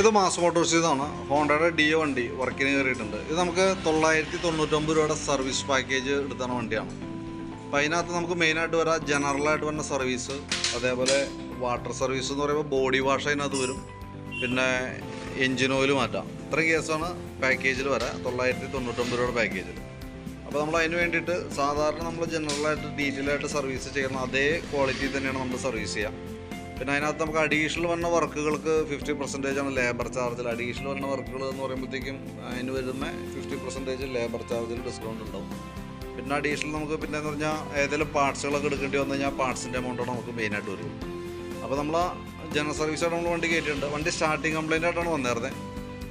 ഇത് മാസ് മോട്ടോഴ്സിൽ നിന്നാണ് ഹോണ്ടയുടെ ഡി വണ്ടി വർക്കിന് കയറിയിട്ടുണ്ട്. ഇത് നമുക്ക് തൊള്ളായിരത്തി തൊണ്ണൂറ്റൊമ്പത് രൂപയുടെ സർവീസ് പാക്കേജ് എടുത്താണ് വണ്ടിയാണ്. അപ്പോൾ അതിനകത്ത് നമുക്ക് മെയിനായിട്ട് വരാം ജനറലായിട്ട് വരുന്ന സർവീസ് അതേപോലെ വാട്ടർ സർവീസ് എന്ന് പറയുമ്പോൾ ബോഡി വാഷ് അതിനകത്ത് വരും. പിന്നെ എൻജിൻ ഓയിൽ മാറ്റാം. ഇത്രയും കേസാണ് പാക്കേജിൽ വരാം. തൊള്ളായിരത്തി തൊണ്ണൂറ്റൊമ്പത് രൂപയുടെ പാക്കേജിൽ അപ്പോൾ നമ്മൾ അതിന് വേണ്ടിയിട്ട് സാധാരണ നമ്മൾ ജനറലായിട്ട് ഡീറ്റെയിൽ ആയിട്ട് സർവീസ് ചെയ്യുന്ന അതേ ക്വാളിറ്റി തന്നെയാണ് നമ്മൾ സർവീസ് ചെയ്യുക പിന്നെ അതിനകത്ത് നമുക്ക് അഡീഷണൽ വന്ന വർക്കുകൾക്ക് ഫിഫ്റ്റി പെർസെന്റേജ് ആണ് ലേബർ ചാർജിൽ അഡീഷണൽ വന്ന വർക്കുകൾ എന്ന് പറയുമ്പോഴത്തേക്കും അതിന് വരുന്ന ഫിഫ്റ്റി പെർസെന്റേജ് ലേബർ ചാർജിൽ ഡിസ്കൗണ്ട് ഉണ്ടാവും. പിന്നെ അഡീഷണൽ നമുക്ക് പിന്നെ എന്ന് പറഞ്ഞാൽ ഏതെങ്കിലും പാർട്സുകളൊക്കെ എടുക്കേണ്ടി വന്നു കഴിഞ്ഞാൽ പാർട്സിന്റെ എമൗണ്ടാണ് നമുക്ക് മെയിനായിട്ട് വരും അപ്പോൾ നമ്മൾ ജനറൽ സർവീസായിട്ട് നമ്മൾ വണ്ടി കയറ്റിയിട്ടുണ്ട് വണ്ടി സ്റ്റാർട്ടിങ് കംപ്ലൈന്റ് ആയിട്ടാണ് വന്നിരുന്നത്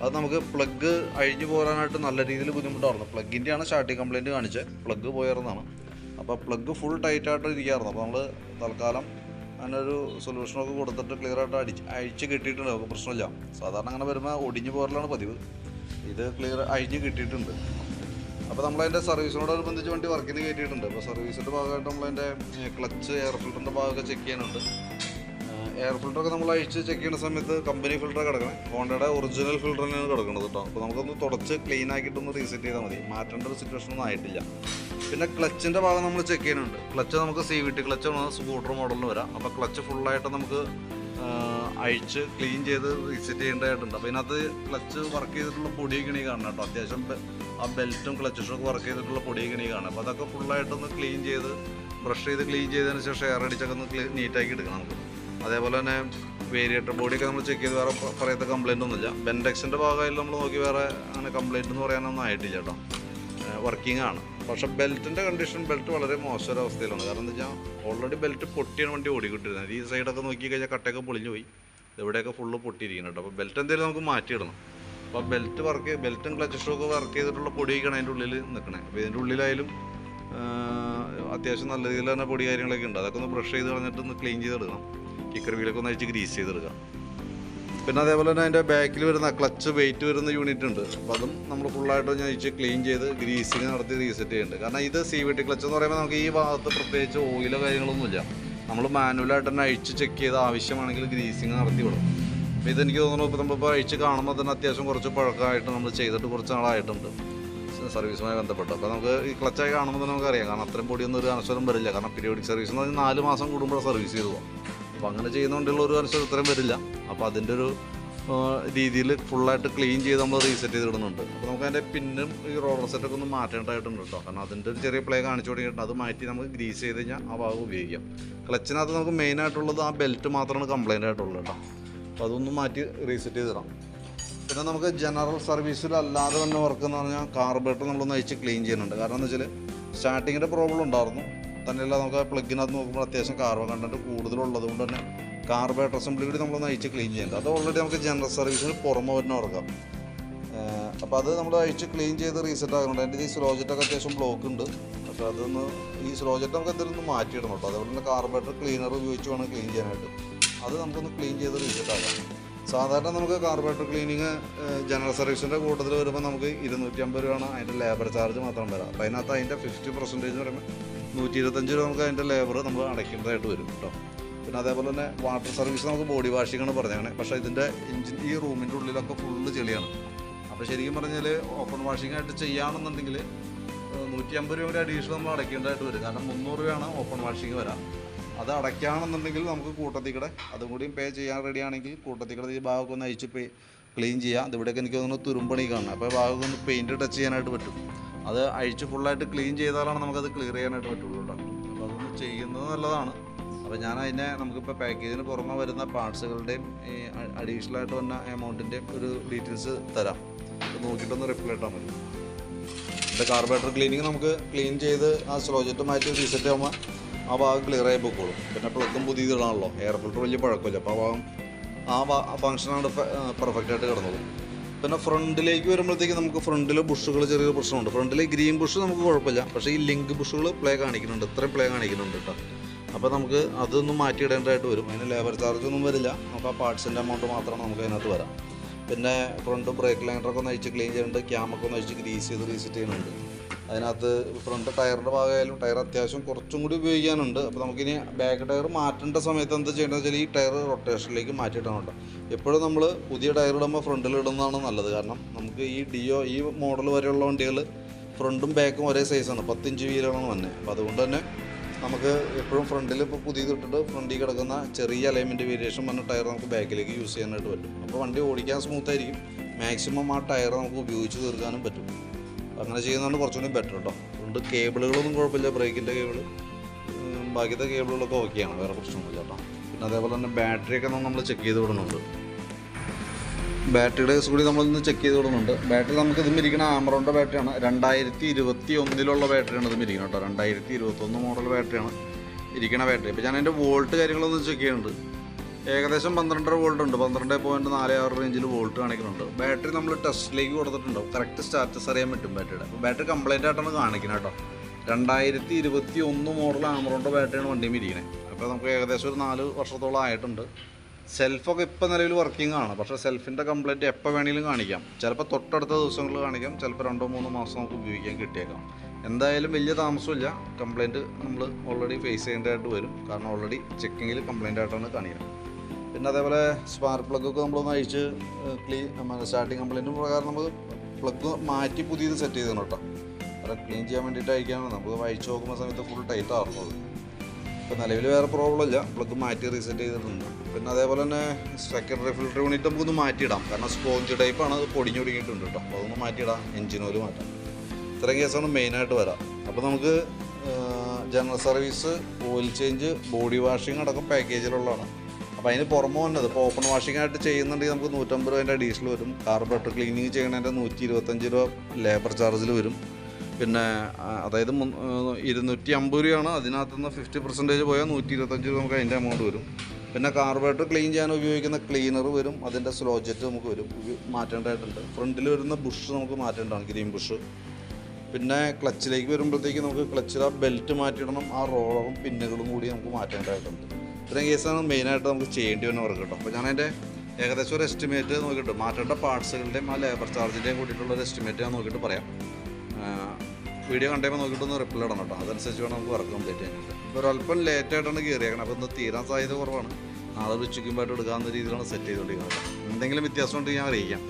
അത് നമുക്ക് പ്ലഗ് അഴിഞ്ഞു പോരാനായിട്ട് നല്ല രീതിയിൽ ബുദ്ധിമുട്ടായിരുന്നു. പ്ലഗിന്റെയാണ് സ്റ്റാർട്ടിങ് കംപ്ലൈന്റ് കാണിച്ചത്. പ്ലഗ് പോയിരുന്നതാണ് അപ്പോൾ പ്ലഗ് ഫുൾ ടൈറ്റായിട്ട് ഇരിക്കുകയായിരുന്നു അപ്പോൾ നമ്മൾ തൽക്കാലം അതിനൊരു സൊല്യൂഷനൊക്കെ കൊടുത്തിട്ട് ക്ലിയർ ആയിട്ട് അടിച്ച് അഴിച്ച് കിട്ടിയിട്ടുണ്ട്. നമുക്ക് പ്രശ്നമില്ല. സാധാരണ അങ്ങനെ വരുമ്പോൾ ഒടിഞ്ഞു പോരലാണ് പതിവ്. ഇത് ക്ലിയർ അഴിഞ്ഞ് കിട്ടിയിട്ടുണ്ട്. അപ്പോൾ നമ്മളതിന്റെ സർവീസിനോടനുബന്ധിച്ച് വണ്ടി വർക്കിന് കയറ്റിയിട്ടുണ്ട് അപ്പോൾ സർവീസിന്റെ ഭാഗമായിട്ട് നമ്മളതിന്റെ ക്ലച്ച് എയർ ഫിൽറ്ററിന്റെ ഭാഗമൊക്കെ ചെക്ക് ചെയ്യാനുണ്ട്. എയർ ഫിൽറ്ററൊക്കെ നമ്മൾ അഴിച്ച് ചെക്ക് ചെയ്യുന്ന സമയത്ത് കമ്പനി ഫിൽറ്റർ കിടക്കണം. ഹോണ്ടയുടെ ഒറിജിനൽ ഫിൽറ്റർ തന്നെയാണ് കിടക്കുന്നത് കേട്ടോ അപ്പോൾ നമുക്കൊന്ന് തുടച്ച് ക്ലീൻ ആക്കിയിട്ടൊന്ന് റീസെറ്റ് ചെയ്താൽ മതി. മാറ്റേണ്ട ഒരു സിറ്റുവേഷൻ ഒന്നും ആയിട്ടില്ല. പിന്നെ ക്ലച്ചിന്റെ ഭാഗം നമ്മൾ ചെക്ക് ചെയ്യുന്നുണ്ട്. ക്ലച്ച് നമുക്ക് സി വി ടി ക്ലച്ചാണ് സ്കൂട്ടർ മോഡലിന് വരാം. അപ്പോൾ ക്ലച്ച് ഫുള്ളായിട്ട് നമുക്ക് അഴിച്ച് ക്ലീൻ ചെയ്ത് റീസെറ്റ് ചെയ്യേണ്ടതായിട്ടുണ്ട്. അപ്പോൾ ഇതിനകത്ത് ക്ലച്ച് വർക്ക് ചെയ്തിട്ടുള്ള പൊടിയൊക്കെ ഇണീ കാണണം കേട്ടോ അത്യാവശ്യം ആ ബെൽറ്റും ക്ലച്ചും വർക്ക് ചെയ്തിട്ടുള്ള പൊടിയൊക്കെ ഇണീ കാണാം അപ്പോൾ അതൊക്കെ ഫുള്ളായിട്ടൊന്ന് ക്ലീൻ ചെയ്ത് ബ്രഷ് ചെയ്ത് ക്ലീൻ ചെയ്തതിന് ശേഷം എയർ അടിച്ചൊക്കെ ഒന്ന് നീറ്റാക്കി എടുക്കണം നമുക്ക്. അതേപോലെ തന്നെ വേരിയേറ്റർ ബോഡിയൊക്കെ നമ്മൾ ചെക്ക് ചെയ്ത് വേറെ പറയത്തെ കംപ്ലൈന്റ് ഒന്നുമില്ല. ബെൻഡെക്സിന്റെ ഭാഗമായാലും നമ്മൾ നോക്കി വേറെ അങ്ങനെ കംപ്ലൈന്റ് എന്ന് പറയാനൊന്നും ആയിട്ടില്ല കേട്ടോ വർക്കിംഗ് ആണ്. പക്ഷേ ബെൽറ്റിന്റെ കണ്ടീഷൻ ബെൽറ്റ് വളരെ മോശം അവസ്ഥയിലാണ് കാരണം എന്താ വെച്ചാൽ ഓൾറെഡി ബെൽറ്റ് പൊട്ടിയാണ് വണ്ടി ഓടിക്കിട്ടിരുന്നത് ഈ സൈഡൊക്കെ നോക്കി കഴിഞ്ഞാൽ കട്ടയൊക്കെ പൊളിഞ്ഞു പോയി ഇവിടെയൊക്കെ ഫുള്ള് പൊട്ടിയിരിക്കുന്നു കേട്ടോ അപ്പോൾ ബെൽറ്റ് എന്തെങ്കിലും നമുക്ക് മാറ്റിയിടണം. അപ്പോൾ ബെൽറ്റ് വർക്ക് ബെൽറ്റും ക്ലച്ച് ഷോക്ക് വർക്ക് ചെയ്തിട്ടുള്ള പൊടിയൊക്കെയാണ് അതിന്റെ ഉള്ളിൽ നിൽക്കണേ അപ്പോൾ ഇതിന്റെ ഉള്ളിലായാലും അത്യാവശ്യം നല്ല രീതിയിൽ തന്നെ പൊടി കാര്യങ്ങളൊക്കെ ഉണ്ട്. അതൊക്കെ ഒന്ന് ബ്രഷ് ചെയ്ത് കളഞ്ഞിട്ട് ഒന്ന് ക്ലീൻ ചെയ്തെടുക്കണം. കിക്കർ വീലൊക്കെ ഒന്ന് ഗ്രീസ് ചെയ്തെടുക്കാം പിന്നെ അതേപോലെ തന്നെ അതിന്റെ ബാക്കിൽ വരുന്ന ക്ലച്ച് വെയിറ്റ് വരുന്ന യൂണിറ്റ് ഉണ്ട്. അപ്പോൾ അതും നമ്മൾ ഫുള്ളായിട്ട് ഞാൻ അഴിച്ച് ക്ലീൻ ചെയ്ത് ഗ്രീസിങ് നടത്തി റീസെറ്റ് ചെയ്യുന്നുണ്ട്. കാരണം ഇത് സി വി ടി ക്ലച്ച് എന്ന് പറയുമ്പോൾ നമുക്ക് ഈ ഭാഗത്ത് പ്രത്യേകിച്ച് ഓയിലോ കാര്യങ്ങളൊന്നുമില്ല നമ്മൾ മാനുവലായിട്ട് തന്നെ അഴിച്ച് ചെക്ക് ചെയ്ത് ആവശ്യമാണെങ്കിൽ ഗ്രീസിങ് നടത്തി വിടും. അപ്പോൾ ഇതെനിക്ക് തോന്നുന്നു ഇപ്പോൾ നമ്മളിപ്പോൾ അഴിച്ച് കാണുമ്പോൾ തന്നെ അത്യാവശ്യം കുറച്ച് പഴക്കമായിട്ട് നമ്മൾ ചെയ്തിട്ട് കുറച്ച് നാളായിട്ടുണ്ട്. സർവീസുമായി ബന്ധപ്പെട്ട്. അപ്പോൾ നമുക്ക് ഈ ക്ലച്ചായി കാണുമ്പോൾ തന്നെ നമുക്കറിയാം. കാരണം അത്രയും പൊടിയൊന്നും ഒരു അനശ്വരം വരില്ല. കാരണം പീരിയോഡിക് സർവീസ് എന്ന് പറഞ്ഞാൽ നാല് മാസം കൂടുമ്പോൾ സർവീസ് ചെയ്തു പോകും അപ്പോൾ അങ്ങനെ ചെയ്യുന്നതുകൊണ്ടുള്ള ഒരു അനശ്വരം ഇത്രയും വരില്ല. അപ്പോൾ അതിന്റെ ഒരു രീതിയിൽ ഫുള്ളായിട്ട് ക്ലീൻ ചെയ്ത് നമ്മൾ റീസെറ്റ് ചെയ്ത് ഇടുന്നുണ്ട്. അപ്പോൾ നമുക്ക് അതിന്റെ പിന്നും ഈ റോളർ സെറ്റൊക്കെ ഒന്ന് മാറ്റേണ്ടതായിട്ടുണ്ട് കേട്ടോ. കാരണം അതിന്റെ ഒരു ചെറിയ പ്ലേ കാണിച്ചു തുടങ്ങിയിട്ടുണ്ട്. അത് മാറ്റി നമുക്ക് ഗ്രീസ് ചെയ്ത് കഴിഞ്ഞാൽ ആ ഭാഗം ഉപയോഗിക്കാം. ക്ലച്ചിനകത്ത് നമുക്ക് മെയിനായിട്ടുള്ളത് ആ ബെൽറ്റ് മാത്രമാണ് കംപ്ലൈന്റ് ആയിട്ടുള്ളത് കേട്ടോ. അപ്പോൾ അതൊന്ന് മാറ്റി റീസെറ്റ് ചെയ്തിടാം. പിന്നെ നമുക്ക് ജനറൽ സർവീസിലല്ലാതെ തന്നെ വർക്ക് എന്ന് പറഞ്ഞാൽ കാർബറേറ്റർ നമ്മളൊന്ന് അയച്ച് ക്ലീൻ ചെയ്യുന്നുണ്ട്. കാരണം എന്താ വെച്ചാൽ സ്റ്റാർട്ടിങ്ങിന്റെ പ്രോബ്ലം ഉണ്ടായിരുന്നു. തന്നെയല്ല നമുക്ക് ആ പ്ലഗിനകത്ത് നോക്കുമ്പോൾ അത്യാവശ്യം കാർബൺ കണ്ടന്റ് കൂടുതലുള്ളത് കൊണ്ട് തന്നെ കാർബറേറ്റർ അസംബ്ലി കൂടി നമ്മളൊന്ന് അയച്ച് ക്ലീൻ ചെയ്യേണ്ടത്. അത് ഓൾറെഡി നമുക്ക് ജനറൽ സർവീസിന് പുറമെ വരുന്ന ഉറക്കാം. അപ്പോൾ അത് നമ്മൾ അഴിച്ച് ക്ലീൻ ചെയ്ത് റീസെറ്റ് ആകുന്നുണ്ട് എന്റെ ഈ സ്ലോജറ്റൊക്കെ അത്യാവശ്യം ബ്ലോക്ക് ഉണ്ട്. പക്ഷേ അതൊന്ന് ഈ സ്ലോജറ്റ് നമുക്ക് എന്തെങ്കിലും മാറ്റിയിടണം കേട്ടോ. അതുപോലെ തന്നെ കാർബറേറ്റർ ക്ലീനർ ഉപയോഗിച്ച് വേണം ക്ലീൻ ചെയ്യാനായിട്ട്. അത് നമുക്കൊന്ന് ക്ലീൻ ചെയ്ത് റീസെറ്റ് ആക്കാം. സാധാരണ നമുക്ക് കാർബറേറ്റർ ക്ലീനിങ് ജനറൽ സർവീസിന്റെ കൂട്ടത്തിൽ വരുമ്പോൾ നമുക്ക് ഇരുന്നൂറ്റി അമ്പത് രൂപയാണ് അതിന്റെ ലേബർ ചാർജ് മാത്രം വരാം. അപ്പോൾ അതിനകത്ത് അതിന്റെ ഫിഫ്റ്റി പെർസെന്റേജ് എന്ന് പറയുമ്പോൾ നൂറ്റി ഇരുപത്തഞ്ച് രൂപ നമുക്ക് അതിന്റെ ലേബർ നമ്മൾ അടയ്ക്കേണ്ടതായിട്ട് വരും കേട്ടോ. പിന്നെ അതേപോലെ തന്നെ വാട്ടർ സർവീസ് നമുക്ക് ബോഡി വാഷിംഗ് ആണ് പറഞ്ഞാണ് പക്ഷേ ഇതിന്റെ എഞ്ചിൻ ഈ റൂമിന്റെ ഉള്ളിലൊക്കെ ഫുള്ള് ചെളിയാണ്. അപ്പോൾ ശരിക്കും പറഞ്ഞാൽ ഓപ്പൺ വാഷിംഗ് ആയിട്ട് ചെയ്യുകയാണെന്നുണ്ടെങ്കിൽ നൂറ്റി അമ്പത് രൂപ അഡീഷണൽ നമ്മൾ അടയ്ക്കേണ്ടതായിട്ട് വരും. കാരണം മുന്നൂറ് രൂപയാണ് ഓപ്പൺ വാഷിംഗ് വരാം. അത് അടയ്ക്കുകയാണെന്നുണ്ടെങ്കിൽ നമുക്ക് കൂട്ടത്തിക്കടെ അതും കൂടി പേ ചെയ്യാൻ റെഡി ആണെങ്കിൽ കൂട്ടത്തിക്കടെ ഈ ഭാഗമൊക്കെ ഒന്ന് അയച്ച് പേ ക്ലീൻ ചെയ്യാം. അതിവിടെയൊക്കെ എനിക്ക് തോന്നുന്നു തുരുമ്പണി കാണണം അപ്പോൾ ഭാഗമൊക്കെ ഒന്ന് പെയിന്റ് ടച്ച് ചെയ്യാനായിട്ട് പറ്റും. അത് അഴിച്ച് ഫുള്ളായിട്ട് ക്ലീൻ ചെയ്താലാണ് നമുക്കത് ക്ലിയർ ചെയ്യാനായിട്ട് പറ്റുള്ളൂ കേട്ടോ. അപ്പോൾ അതൊന്ന് ചെയ്യുന്നത് നല്ലതാണ്. അപ്പോൾ ഞാൻ അതിനെ നമുക്കിപ്പോൾ പാക്കേജിന് പുറമെ വരുന്ന പാർട്സുകളുടെയും ഈ അഡീഷണൽ ആയിട്ട് വന്ന എമൗണ്ടിന്റെയും ഒരു ഡീറ്റെയിൽസ് തരാം. നോക്കിയിട്ടൊന്ന് റിപ്ലൈ ഇട്ടാൽ മതി. എന്റെ കാർബറേറ്റർ ക്ലീനിങ് നമുക്ക് ക്ലീൻ ചെയ്ത് ആ സ്ലോജറ്റ് മാറ്റി റീസെറ്റ് ആകുമ്പോൾ ആ ഭാഗം ക്ലിയർ ആയി പൊക്കോളും പിന്നെ പ്ലഗും പുതിയതിടാണല്ലോ എയർ ഫിൽറ്റർ വലിയ പഴക്കമില്ല. അപ്പോൾ ആ ഭാഗം ആ ഫങ്ഷനാണ് പെർഫെക്റ്റ് ആയിട്ട് കിടന്നത്. പിന്നെ ഫ്രണ്ടിലേക്ക് വരുമ്പോഴത്തേക്ക് നമുക്ക് ഫ്രണ്ടിൽ ബുഷുകൾ ചെറിയൊരു പ്രശ്നമുണ്ട്. ഫ്രണ്ടിൽ ഗ്രീൻ ബുഷ് നമുക്ക് കുഴപ്പമില്ല. പക്ഷേ ഈ ലിങ്ക് ബുഷുകൾ പ്ലേ കാണിക്കുന്നുണ്ട്. ഇത്രയും പ്ലേ കാണിക്കുന്നുണ്ട് കേട്ടോ. അപ്പോൾ നമുക്ക് അതൊന്നും മാറ്റിയിടേണ്ടതായിട്ട് വരും. അതിന് ലേബർ ചാർജ് ഒന്നും വരില്ല. നമുക്ക് ആ പാർട്സിന്റെ എമൗണ്ട് മാത്രമാണ് നമുക്ക് അതിനകത്ത് വരാം. പിന്നെ ഫ്രണ്ട് ബ്രേക്ക് ലൈനറൊക്കെ ഒന്ന് അഴിച്ച് ക്ലീൻ ചെയ്യുന്നുണ്ട് ക്യാമൊക്കെ ഒന്ന് അഴിച്ച് ഗ്രീസ് ചെയ്ത് റീസെറ്റ് ചെയ്യുന്നുണ്ട്. അതിനകത്ത് ഫ്രണ്ട് ടയറിന്റെ ഭാഗമായാലും ടയർ അത്യാവശ്യം കുറച്ചും കൂടി ഉപയോഗിക്കാനുണ്ട്. അപ്പോൾ നമുക്കിനി ബാക്ക് ടയർ മാറ്റേണ്ട സമയത്ത് എന്താ ചെയ്യേണ്ടത് വെച്ചാൽ ഈ ടയർ റൊട്ടേഷനിലേക്ക് മാറ്റിയിട്ടാണ് എപ്പോഴും നമ്മൾ പുതിയ ടയർ ഇടുമ്പോൾ ഫ്രണ്ടിൽ ഇടുന്നതാണ് നല്ലത്. കാരണം നമുക്ക് ഈ ഡിയോ ഈ മോഡൽ വരെയുള്ള വണ്ടികൾ ഫ്രണ്ടും ബാക്കും ഒരേ സൈസാണ് പത്തിഞ്ച് വീലാണ് തന്നെ അപ്പോൾ അതുകൊണ്ട് തന്നെ നമുക്ക് എപ്പോഴും ഫ്രണ്ടിൽ ഇപ്പോൾ പുതിയത് ഇട്ടിട്ട് ഫ്രണ്ടിൽ കിടക്കുന്ന ചെറിയ അലൈൻമെന്റ് വേരിയേഷൻ വന്ന ടയർ നമുക്ക് ബാക്കിലേക്ക് യൂസ് ചെയ്യാനായിട്ട് പറ്റും. അപ്പോൾ വണ്ടി ഓടിക്കാൻ സ്മൂത്ത് ആയിരിക്കും. മാക്സിമം ആ ടയർ നമുക്ക് ഉപയോഗിച്ച് തീർക്കാനും പറ്റും. അങ്ങനെ ചെയ്യുന്നതാണ് കുറച്ചുകൂടി ബെറ്റർ കേട്ടോ അതുകൊണ്ട് കേബിളുകളൊന്നും കുഴപ്പമില്ല ബ്രേക്കിന്റെ കേബിൾ ബാക്കിയത്തെ കേബിളുകളൊക്കെ ഓക്കെയാണ് വേറെ പ്രശ്നമൊന്നുമില്ല കേട്ടോ പിന്നെ അതേപോലെ തന്നെ ബാറ്ററിയൊക്കെ നമ്മൾ ചെക്ക് ചെയ്ത് വിടുന്നുണ്ട്. ബാറ്ററിയുടെ കേസ് കൂടി നമ്മളിന്ന് ചെക്ക് ചെയ്ത് വിടുന്നുണ്ട്. ബാറ്ററി നമുക്ക് ഇതും ഇരിക്കുന്ന ആമറോണിന്റെ ബാറ്ററിയാണ് രണ്ടായിരത്തി ഇരുപത്തി ഒന്നിലുള്ള ബാറ്ററിയാണ് ഇതും ഇരിക്കുന്നത് കേട്ടോ രണ്ടായിരത്തി ഇരുപത്തൊന്ന് മോഡൽ ബാറ്ററിയാണ് ഇരിക്കുന്ന ബാറ്ററി ഇപ്പോൾ ഞാൻ അതിന്റെ വോൾട്ട് കാര്യങ്ങളൊന്നും ചെക്ക് ചെയ്യുന്നുണ്ട്. ഏകദേശം പന്ത്രണ്ടര വോൾട്ട് ഉണ്ട്. പന്ത്രണ്ട് പോയിന്റ് നാല് ആറ് റേഞ്ചിൽ വോൾട്ട് കാണിക്കുന്നുണ്ട്. ബാറ്ററി നമ്മൾ ടെസ്റ്റിലേക്ക് കൊടുത്തിട്ടുണ്ടാവും കറക്റ്റ് സ്റ്റാറ്റസ് അറിയാൻ പറ്റും ബാറ്ററിയുടെ അപ്പോൾ ബാറ്ററി കംപ്ലൈന്റ് ആയിട്ടാണ് കാണിക്കുന്നത് കേട്ടോ രണ്ടായിരത്തി ഇരുപത്തി ഒന്ന് മോഡൽ ആമറോണ്ടോ ബാറ്ററിയാണ് വണ്ടിയും ഇരിക്കുന്നത് അപ്പോൾ നമുക്ക് ഏകദേശം ഒരു നാല് വർഷത്തോളം ആയിട്ടുണ്ട്. സെൽഫൊക്കെ ഇപ്പോൾ നിലവിൽ വർക്കിംഗ് ആണ്. പക്ഷേ സെൽഫിന്റെ കംപ്ലൈന്റ് എപ്പോൾ വേണമെങ്കിലും കാണിക്കാം. ചിലപ്പോൾ തൊട്ടടുത്ത ദിവസങ്ങളിൽ കാണിക്കാം. ചിലപ്പോൾ രണ്ടോ മൂന്നോ മാസം നമുക്ക് ഉപയോഗിക്കാൻ കിട്ടിയേക്കാം. എന്തായാലും വലിയ താമസമില്ല കംപ്ലൈന്റ് നമ്മൾ ഓൾറെഡി ഫേസ് ചെയ്യേണ്ടതായിട്ട് വരും. കാരണം ഓൾറെഡി ചെക്കിങ്ങിൽ കംപ്ലൈന്റ് ആയിട്ടാണ് കാണിക്കുന്നത്. പിന്നെ അതേപോലെ സ്പാർക്ക് പ്ലഗൊക്കെ നമ്മളൊന്ന് അഴിച്ച് ക്ലീൻ സ്റ്റാർട്ടിങ് കംപ്ലൈന്റ് പ്രകാരം നമ്മൾ പ്ലഗ് മാറ്റി പുതിയത് സെറ്റ് ചെയ്തതാണ് കേട്ടോ. അത് ക്ലീൻ ചെയ്യാൻ വേണ്ടിയിട്ട് അയക്കാനാണ് നമുക്ക് അയച്ചു നോക്കുമ്പോൾ സമയത്ത് ഫുൾ ടൈറ്റ് ആറുന്നത് ഇപ്പോൾ നിലവിൽ വേറെ പ്രോബ്ലം ഇല്ല. പ്ലഗ് മാറ്റി റീസെറ്റ് ചെയ്തിട്ടുണ്ട്. പിന്നെ അതേപോലെ തന്നെ സെക്കൻഡറി ഫിൽറ്റർ യൂണിറ്റ് നമുക്കൊന്ന് മാറ്റിയിടാം. കാരണം സ്പോഞ്ച് ടൈപ്പാണ് അത് പൊടിഞ്ഞു തുടങ്ങിയിട്ടുണ്ട് കേട്ടോ. അപ്പോൾ അതൊന്ന് മാറ്റിയിടാം. എഞ്ചിൻ ഓയിൽ മാറ്റാം. ഇത്രയും കേസാണ് മെയിനായിട്ട് വരാം. അപ്പോൾ നമുക്ക് general service oil change body washing അടക്കം പാക്കേജിലുള്ളതാണ് അപ്പോൾ അതിന് പുറമെ വന്നത് ഇപ്പോൾ ഓപ്പൺ വാഷിംഗ് ആയിട്ട് ചെയ്യുന്നുണ്ടെങ്കിൽ നമുക്ക് നൂറ്റമ്പത് രൂപേന്റെ ഡീസൽ വരും. കാർബറേറ്റർ ക്ലീനിങ് ചെയ്യണതിന്റെ നൂറ്റി ഇരുപത്തഞ്ച് രൂപ ലേബർ ചാർജിൽ വരും. പിന്നെ അതായത് ഇരുന്നൂറ്റി അമ്പത് രൂപയാണ്. അതിനകത്ത് നിന്ന് ഫിഫ്റ്റി പെർസെന്റേജ് പോയാൽ നൂറ്റി ഇരുപത്തഞ്ച് രൂപ നമുക്ക് അതിന്റെ എമൗണ്ട് വരും. പിന്നെ കാർബറേറ്റർ ക്ലീൻ ചെയ്യാൻ ഉപയോഗിക്കുന്ന ക്ലീനർ വരും. അതിന്റെ സ്ലോ ജെറ്റ് നമുക്ക് വരും. മാറ്റേണ്ടതായിട്ടുണ്ട്. ഫ്രണ്ടിൽ വരുന്ന ബുഷ് നമുക്ക് മാറ്റേണ്ടതാണ് ഗ്രീൻ ബുഷ് പിന്നെ ക്ലച്ചിലേക്ക് വരുമ്പോഴത്തേക്ക് നമുക്ക് ക്ലച്ചിൽ ആ ബെൽറ്റ് മാറ്റിയിടണം. ആ റോളറും പിന്നുകളും കൂടി നമുക്ക് മാറ്റേണ്ടതായിട്ടുണ്ട്. ഇത്രയും കേസാണ് മെയിനായിട്ട് നമുക്ക് ചെയ്യേണ്ടി വരുന്ന വർക്ക് കേട്ടോ അപ്പോൾ ഞാനതിന്റെ ഏകദേശം ഒരു എസ്റ്റിമേറ്റ് നോക്കിയിട്ട് മാറ്റേണ്ട പാർട്സുകളുടെയും ആ ലേബർ ചാർജിന്റെയും കൂട്ടിയിട്ടുള്ള ഒരു എസ്റ്റിമേറ്റ് ഞാൻ നോക്കിയിട്ട് പറയാം. വീഡിയോ കണ്ടപ്പോൾ നോക്കിയിട്ടൊന്ന് റിപ്ലൈ ഇടണം കേട്ടോ അതനുസരിച്ച് വേണം നമുക്ക് വർക്ക് കംപ്ലീറ്റ് ചെയ്യാനായിട്ട്. ഇപ്പോൾ ഒരല്പം ലേറ്റ് ആയിട്ടാണ് കയറിയേക്കണം. അപ്പോൾ ഒന്ന് തീരാൻ സാധ്യത കുറവാണ്. നാളെ ഒരു ഉച്ചയ്ക്കുമ്പായിട്ട് എടുക്കാവുന്ന രീതിയിലാണ് സെറ്റ് ചെയ്തുകൊണ്ടിരിക്കുന്നത് എന്തെങ്കിലും വ്യത്യാസം ഉണ്ടെങ്കിൽ ഞാൻ അറിയിക്കാം.